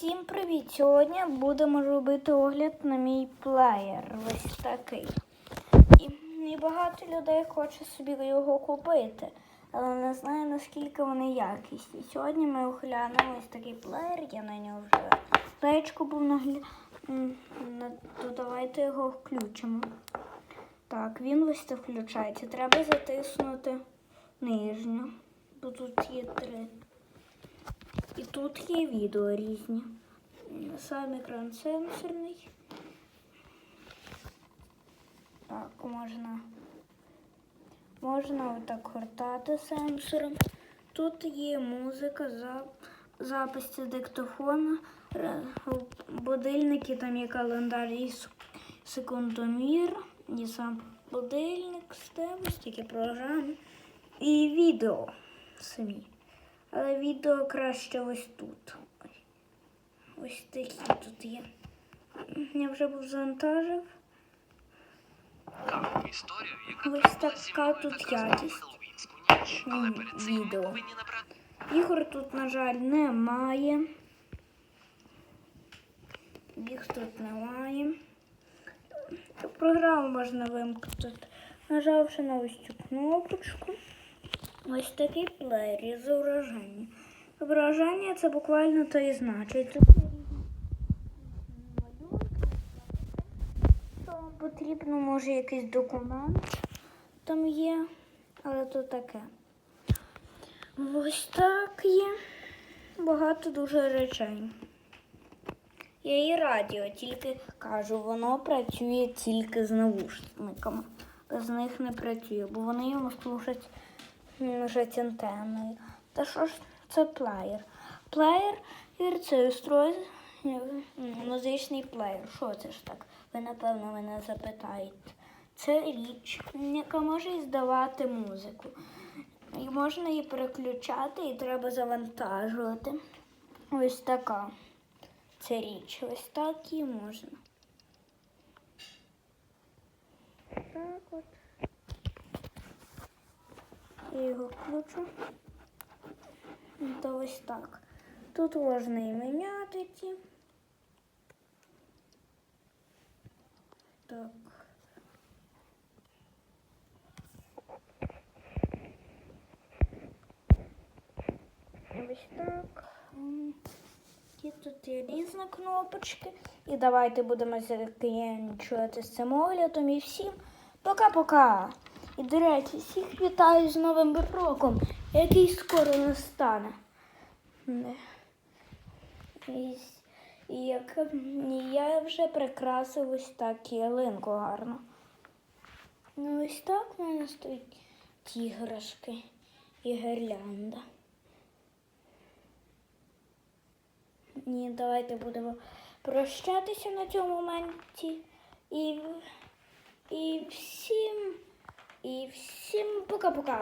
Всім привіт! Сьогодні будемо робити огляд на мій плеєр. Ось такий. І, багато людей хоче собі його купити, але не знаю наскільки вони якісні. Сьогодні ми оглянемо ось такий плеєр, я на нього вже плеєчку був нагля... То давайте його включимо. Так, він ось так включається. Треба затиснути нижню, бо тут є три. І тут є відео різні. Сам екран сенсорний. Так, можна. Можна отак гортати сенсором. Тут є музика, запис з диктофона, будильники, там є календар і секундомір, і сам будильник, стем, стільки програми. І відео самі. Але відео краще ось тут. Ось, такі тут є. Я вже був завантажив. Ось така тут якість. Відео. Ігор тут, на жаль, немає. Біг тут немає. Програму можна вимкнути, нажавши на ось цю кнопочку. Ось такий плеєр із зображення. Зображення це буквально то і значить. Тут малюнки, потрібно, може, якийсь документ там є, але то таке. Ось так є. Багато дуже речей. Є і радіо, тільки кажу, воно працює тільки з навушниками. Без них не працює, бо вони йому служать лежать антенною. Та що ж це плеєр? Плеєр це устройство, е, музичний плеєр. Що це ж так? Ви напевно мене запитаєте. Це річ, яка може здавати музику. І можна її переключати, і треба завантажувати. Ось така. Це річ. Ось так і можна. Так от. Я його включу. То ось так. Тут можна і міняти ті. Так. Ось так. І тут є різні кнопочки. І давайте будемо закінчувати з цим оглядом. І всім пока-пока. І, до речі, всіх вітаю з Новим роком, який скоро настане. І, і я вже прикрасив ось так ялинку гарно. Ну ось так в мене стоять ті іграшки і гірлянда. Ні, давайте будемо прощатися на цьому моменті. І, і всім, і всім пока-пока.